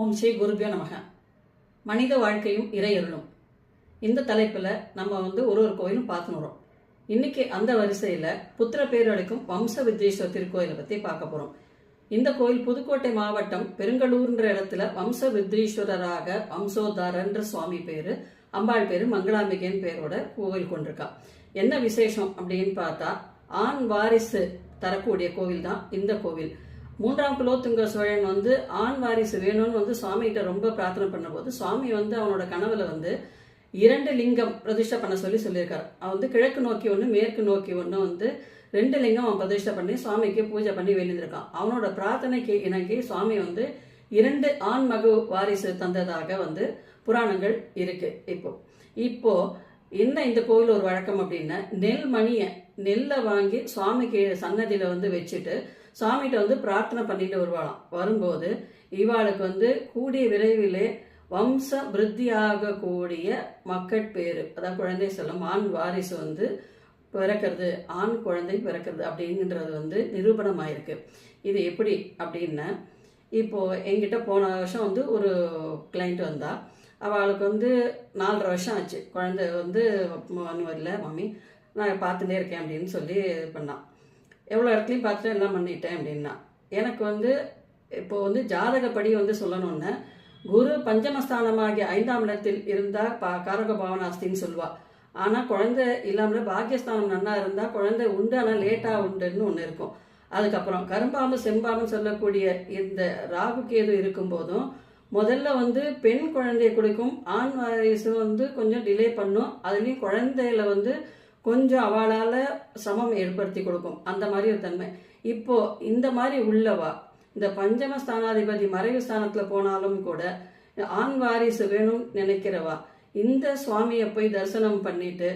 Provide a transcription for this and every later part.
ஓம் ஸ்ரீ குருபியோ நமக. மனித வாழ்க்கையும் இறையருளும் இந்த தலைப்பில் நம்ம வந்து ஒரு ஒரு கோயிலும் பார்த்துன்னு வரோம் இன்னைக்கு அந்த வரிசையில் புத்திர பேரழிக்கும் வம்ச வித்யேஸ்வரர் திருக்கோயிலை பற்றி பார்க்க போகிறோம் இந்த கோயில் புதுக்கோட்டை மாவட்டம் பெருங்கலூர்ன்ற இடத்துல வம்ச வித்ரீஸ்வரராக வம்சோதாரன்ற சுவாமி பேர் அம்பாள் பேரு மங்களாம்பிகைன்னு பேரோட கோவில் கொண்டிருக்கா. என்ன விசேஷம் அப்படின்னு பார்த்தா ஆண் வாரிசு தரக்கூடிய கோவில் தான் இந்த கோவில். மூன்றாம் குலோத்துங்க சோழன் வந்து ஆண் வாரிசு வேணும்னு வந்து சுவாமிகிட்ட ரொம்ப பிரார்த்தனை பண்ணும்போது சுவாமி வந்து அவனோட கனவுல வந்து இரண்டு லிங்கம் பிரதிஷ்டை பண்ண சொல்லி சொல்லியிருக்காரு. அவன் வந்து கிழக்கு நோக்கி ஒன்று மேற்கு நோக்கி ஒன்று வந்து ரெண்டு லிங்கம் அவன் பிரதிஷ்டை பண்ணி சுவாமிக்கு பூஜை பண்ணி வெளியிருந்திருக்கான் அவனோட பிரார்த்தனைக்கு இணங்கி சுவாமி வந்து இரண்டு ஆண் மகு வாரிசு தந்ததாக வந்து புராணங்கள் இருக்கு இப்போ. இப்போ என்ன இந்த கோவில் ஒரு வழக்கம் அப்படின்னா நெல் மணியை நெல்லை வாங்கி சுவாமிக்கு சன்னதியில வந்து வச்சுட்டு சாமிகிட்ட வந்து பிரார்த்தனை பண்ணிட்டு வருவாளாம். வரும்போது இவாளுக்கு வந்து கூடிய விரைவிலே வம்ச விருத்தியாக கூடிய மக்கட்பேறு அதாவது குழந்தை செல்லும் ஆண் வாரிசு வந்து பிறக்கிறது ஆண் குழந்தை பிறக்கிறது அப்படிங்கிறது வந்து நிரூபணமாயிருக்கு. இது எப்படி அப்படின்னா இப்போ என்கிட்ட போன வருஷம் வந்து ஒரு கிளைண்ட் வந்தா அவளுக்கு வந்து நாலரை வருஷம் ஆச்சு. குழந்தை வந்து வரல மம்மி நான் பார்த்துட்டே இருக்கேன் அப்படின்னு சொல்லி பண்ணான் எவ்வளோ இடத்துலையும் பார்த்துட்டு எல்லாம் பண்ணிட்டேன் அப்படின்னா. எனக்கு வந்து இப்போ வந்து ஜாதகப்படி வந்து சொல்லணும்னு குரு பஞ்சமஸ்தானமாகிய ஐந்தாம் இடத்தில் இருந்தால் பா காரக பாவனாஸ்தின்னு சொல்லுவா. ஆனால் குழந்தை இல்லாமல் பாக்கியஸ்தானம் நல்லா இருந்தால் குழந்தை உண்டு ஆனால் லேட்டாக உண்டுன்னு ஒன்று இருக்கும். அதுக்கப்புறம் கரும்பாம்பு செம்பாம்பு சொல்லக்கூடிய இந்த ராகு கேது இருக்கும்போதும் முதல்ல வந்து பெண் குழந்தைய கொடுக்கும். ஆண் வாரிசு வந்து கொஞ்சம் டிலே பண்ணும். அதுலேயும் குழந்தையில வந்து கொஞ்சம் அவளால் சிரமம் ஏற்படுத்தி கொடுக்கும். அந்த மாதிரி ஒரு தன்மை. இப்போ இந்த மாதிரி உள்ளவா இந்த பஞ்சம ஸ்தானாதிபதி மறைவு ஸ்தானத்தில் போனாலும் கூட ஆண் வாரிசு வேணும் நினைக்கிறவா இந்த சுவாமியை போய் தரிசனம் பண்ணிட்டு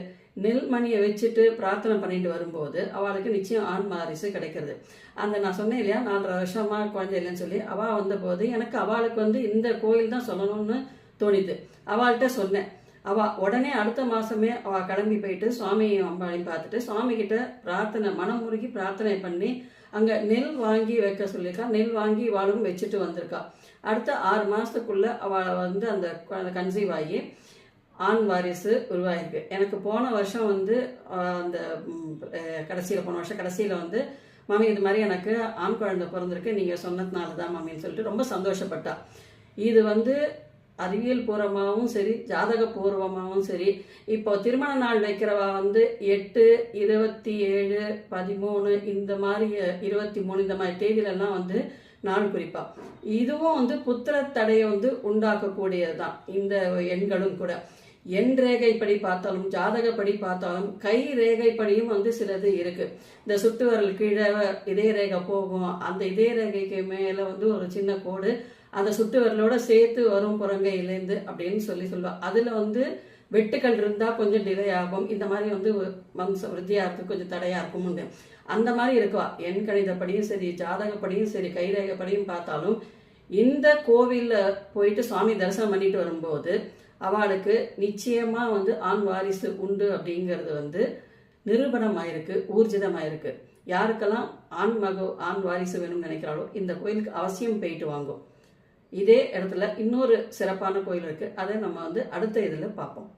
நெல்மணியை வச்சுட்டு பிரார்த்தனை பண்ணிட்டு வரும்போது அவளுக்கு நிச்சயம் ஆண் வாரிசு கிடைக்கிறது. அந்த நான் சொன்னேன் இல்லையா நாலரை வருஷமா குழந்தை இல்லைன்னு சொல்லி அவள் வந்தபோது எனக்கு அவளுக்கு வந்து இந்த கோயில் தான் சொல்லணும்னு தோணிது. அவள்கிட்ட சொன்னேன். அவள் உடனே அடுத்த மாதமே அவள் கிளம்பி போயிட்டு சுவாமியும் அம்பாளையும் பார்த்துட்டு சுவாமிகிட்ட பிரார்த்தனை மனம் முருகி பிரார்த்தனை பண்ணி அங்கே நெல் வாங்கி வைக்க சொல்லியிருக்கா. நெல் வாங்கி இவாளும் வச்சுட்டு வந்திருக்கா. அடுத்த ஆறு மாதத்துக்குள்ளே அவளை வந்து அந்த கன்சீவ் ஆகி ஆண் வாரிசு உருவாயிருக்கு. எனக்கு போன வருஷம் வந்து அந்த கடைசியில் போன வருஷம் கடைசியில் வந்து மாமி இது மாதிரி எனக்கு ஆண் குழந்தை பிறந்திருக்கு. நீங்கள் சொன்னதுனால தான் மாமின்னு சொல்லிட்டு ரொம்ப சந்தோஷப்பட்டா. இது வந்து அறிவியல் பூர்வமாகவும் சரி ஜாதக பூர்வமாகவும் சரி இப்போ திருமண நாள் வைக்கிறவா வந்து எட்டு இருபத்தி ஏழு பதிமூணு இந்த மாதிரி இருபத்தி மூணு இந்த மாதிரி தேதியிலலாம் வந்து நாள் குறிப்பா. இதுவும் வந்து புத்திர தடையை வந்து உண்டாக்கக்கூடியது தான் இந்த எண்களும் கூட. எண் ரேகைப்படி பார்த்தாலும் ஜாதகப்படி பார்த்தாலும் கை ரேகைப்படியும் வந்து சிலது இருக்கு. இந்த சுட்டு வரல் கீழே இதய ரேகை போகும். அந்த இதய ரேகைக்கு மேல வந்து ஒரு சின்ன கோடு. அந்த சுட்டு வரலோட சேர்த்து வரும் புறங்கையிலேருந்து அப்படின்னு சொல்லி சொல்லுவாள் அதுல வந்து வெட்டுக்கள் இருந்தா கொஞ்சம் டிலே ஆகும். இந்த மாதிரி வந்து வம்ச விருத்தியா கொஞ்சம் தடையா இருக்கும் அந்த மாதிரி இருக்குவா. எண் கணிதப்படியும் சரி ஜாதகப்படியும் சரி கைரேகைப்படியும் பார்த்தாலும் இந்த கோவில்ல போயிட்டு சுவாமி தரிசனம் பண்ணிட்டு வரும்போது அவளுக்கு நிச்சயமா வந்து ஆண் வாரிசு உண்டு அப்படிங்கிறது வந்து நிரூபணமாயிருக்கு ஊர்ஜிதமாயிருக்கு. யாருக்கெல்லாம் ஆண் மகோ ஆண் வாரிசு வேணும்னு நினைக்கிறாளோ இந்த கோயிலுக்கு அவசியம் போயிட்டு வாங்கும். இதே இடத்துல இன்னொரு சிறப்பான கோயில் இருக்கு. அதை நம்ம வந்து அடுத்த இதில் பார்ப்போம்.